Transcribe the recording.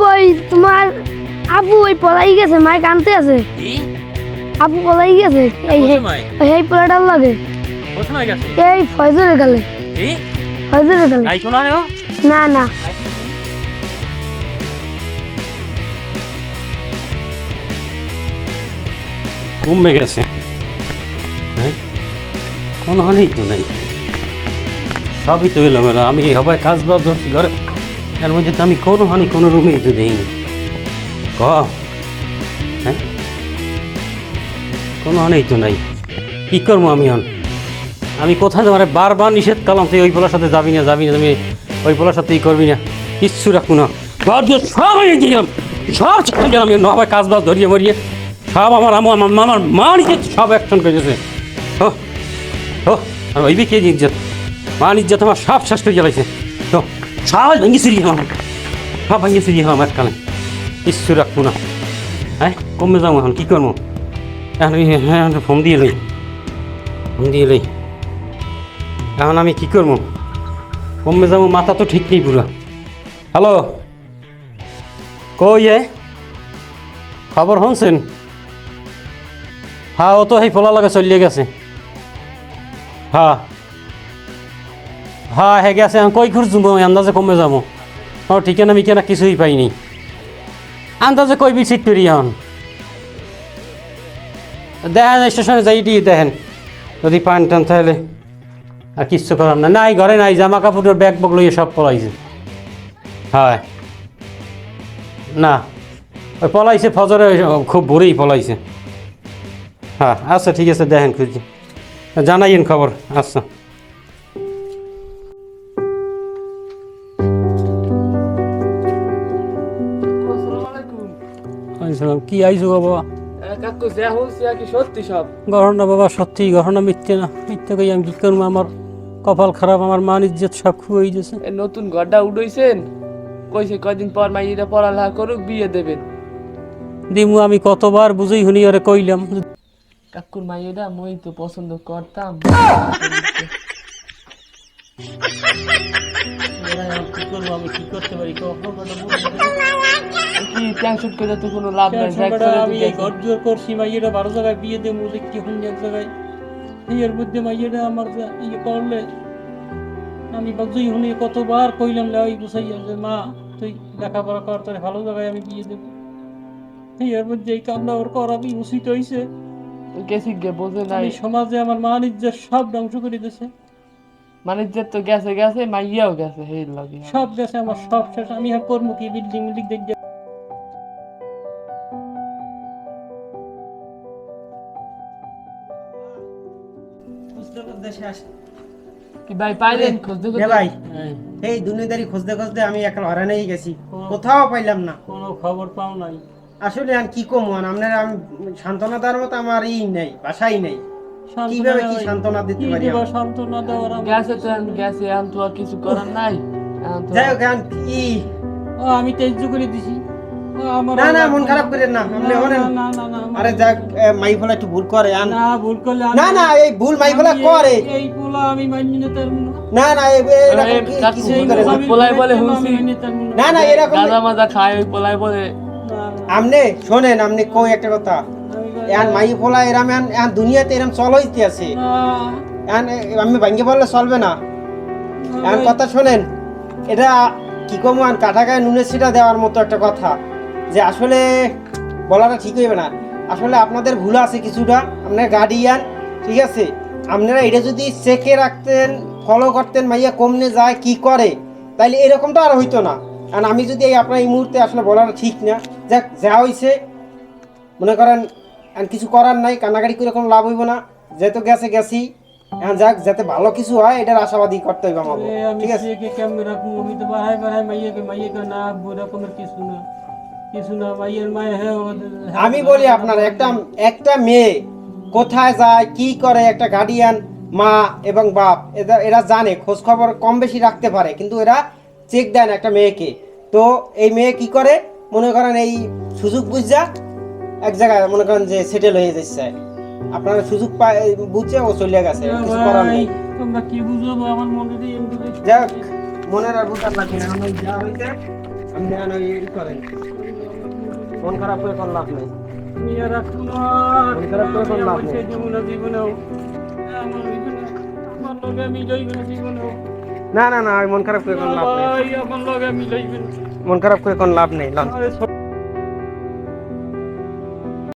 বই তোমার আপু ওই পলাই গেছে মায় কানতে আছে। আপু পলাই গেছে এই এই পোলাটার লাগে। এই ফয়জলের গালে। কি? ফয়জলের গালে। না না। কমে গেছে। হ্যাঁ? কোনো হানি তো নেই। সবই তো আমি সবাই কাজ বাজ ঘরে। এর মধ্যে তো আমি কোনো হানি, কোনো রুমেই তো দিইনি। ক? হ্যাঁ? কোনো হানি তো নাই। কী করব আমি এখন? আমি কোথায় তোমার বারবার নিষেধ করলাম তুই ওই পোলার সাথে যাবি না যাবি না, তুমি ওই পোলার সাথে ই করবি না। কিচ্ছু রাখব না। ঘর দুয়ার সব আমি দিলাম সব ছেড়ে আমি নবাই কাজ বাজ ধরিয়ে মরিয়ে সব আমার আমার আমার মা নিজে সব অ্যাকশন করেছে ও ও আর ওই কে ইজ্জত? মা ইজ্জত আমার সব শেষ করে জ্বালাইছে। তো সব ভেঙে সিরি আমার সব ভেঙে সিরি আমার কানে কিচ্ছু রাখব না। হ্যাঁ কমে যাব এখন, কী করব? এখন হ্যাঁ ফোন দিয়ে লই। ফোন দিয়ে লই। এখন আমি কী করব? কমে যাব, মাথা তো ঠিক নেই পুরো। হ্যালো? কই এ? খবর শুনছেন? হ্যাঁ ও তো সেই ফলা লাগে চলিয়ে গেছে। হ্যাঁ। হ্যাঁ হে গেছে। এখন কই ঘুর যাব আন্দাজে কমে যাব। ও ঠিকানা মিকানা কিছুই পাইনি। আন্দাজে কই বিচিত পেরি এখন? দেখেন স্টেশনে যাই দিয়ে দেখেন। যদি পান টান তাহলে। আর কিচ্ছু করার না। নাই, ঘরে নাই, জামা কাপড়ের ব্যাগ বগ লইয়ে সব পলাইছে। হয়। না। ওই পলাইছে ফজরে খুব ভোরেই পলাইছে। হ্যাঁ আচ্ছা ঠিক আছে, দেখেন খুঁজছি। জানাইন খবর আচ্ছা। কি আইছো বাবা? কাকু যা হচ্ছে কি সত্যি সব। গহনা বাবা সত্যি গহনা মিথ্যে না মিথ্যে কই আমি কি করব? আমার কপাল খারাপ আমার মান ইজ্জত সব এই নতুন ঘরটা উঠেছেন কইছে কয়দিন পর মাইয়েরা পড়ালেখা করুক বিয়ে দেবেন। দিমু আমি কতবার বুঝেই শুনি ওরে কইলাম। কাকুর মাইয়েরা মই তো পছন্দ করতাম। কি করব আমি কি করতে পারি? টেনশন করে তো কোনো লাভ নাই আমি এই দিতেছি। ঘর জোর করছি মাইয়েরা বারো জায়গায় বিয়ে দেবো দেখি হন এক জায়গায়? এর মধ্যে মাইয়েরা আমার ইয়ে করলে আমি বাজুই শুনি কতবার কইলাম লে ওই যে মা তুই লেখাপড়া কর তোর ভালো জায়গায় আমি বিয়ে দেবো। এর মধ্যে এই কামটা ওর করাবি উচিত হয়েছে গেছি গে বোঝে নাই। সমাজে আমার মান ইজ্জত সব ধ্বংস করে দিয়েছে মানে যে তো গেছে গেছে মাইয়াও গেছে সেই লাগে। সব গেছে আমার সব শেষ। আমি করব কি? বিল্ডিং বিল্ডিং কি ভাই পাইলেন? খোঁজ দেখো এ ভাই এই। দুনিয়াদারি খুঁজতে খুঁজতে আমি এখন হরানেই গেছি। কোথাও পাইলাম না। কোনো খবর পাও নাই। আসলে আর কি কম আপনার আমি সান্ত্বনা দেওয়ার মতো আমার ই নেই বাসাই নেই। কীভাবে কি সান্ত্বনা দিতে পারি আমি? সান্ত্বনা দেওয়ার গেছে তো তো আর কিছু করার নাই। যাই হোক কি আমি তেজ করে দিছি। না না মন খারাপ করেন না। আপনি হলেন না, না, না, না, আমার- আরে যাক মাই ফেলা একটু ভুল করে আন। না ভুল করলে না না এই ভুল মাই ফেলা করে এই- এই পোলা আমি মানি নিতে পারব না। না না এই- এই- এরকম আরে, কি- কাকু, কিছু করে? পোলাই বলে আমি হুঁসি। মানি নিতে পারব না। না এরকম গাঁজা মাজা খায় ওই পোলাই বলে। না, না, আমনে শোনেন আপনি কই একটা কথা। এখন মাই ফোলা এরাম এখন দুনিয়াতে এরম চলইতে আছে। না, এখন এ, আমি ভাঙ্গে বললে চলবে না। এখন কথা শোনেন এটা কি কম আর কাটা গায়ে নুনের ছিটা দেওয়ার মতো একটা কথা। যে আসলে বলাটা ঠিক হইবে না। আসলে আপনাদের ভুল আছে কিছুটা। আপনার গার্ডিয়ান ঠিক আছে? আপনারা এটা যদি চেকে রাখতেন ফলো করতেন মাইয়া কমনে যায় কি করে? তাইলে এরকমটা আর হইতো না। কারণ আমি যদি এই আপনার এই মুহূর্তে আসলে বলাটা ঠিক না যাক যা হইছে মনে করেন আর কিছু করার নাই কান্নাকাটি করে কোনো লাভ হইব না। যেহেতু গেছে গেছি। এখন যাক যাতে ভালো কিছু হয় এটার আশাবাদী করতে হইবে আমাকে। ঠিক আছে? কেমন রাখব? আমি তো বাহাই বাহাই মাইয়াকে মাইয়াকে না আব্বু এরকমের কিছু না। মায়ে হ্যাঁ আমি বলি আপনার একটা একটা মেয়ে কোথায় যায় কি করে একটা গার্ডিয়ান মা এবং বাপ এরা এরা জানে খোঁজ খবর কম বেশি রাখতে পারে কিন্তু এরা চেক দেন একটা মেয়েকে। তো এই মেয়ে কি করে? মনে করেন এই সুযোগ বুঝা এক জায়গায় মনে করেন যে সেটেল হয়ে যাচ্ছে। আপনারা সুযোগ পায় বুঝছে ও চলে গেছে কিছু করার নেই। তোমরা কি বুঝব আমার মনে যাক মনের আর বুঝার লাগবে না যা হইছে আপনি করেন। মন খারাপ করে কোনো লাভ নেই। না মন খারাপ করে কোনো লাভ আমি নেই। আর যাব না জীবনে না জীবনেও না না না মন খারাপ করে কোনো লাভ নেই। মন খারাপ করে কোনো লাভ নেই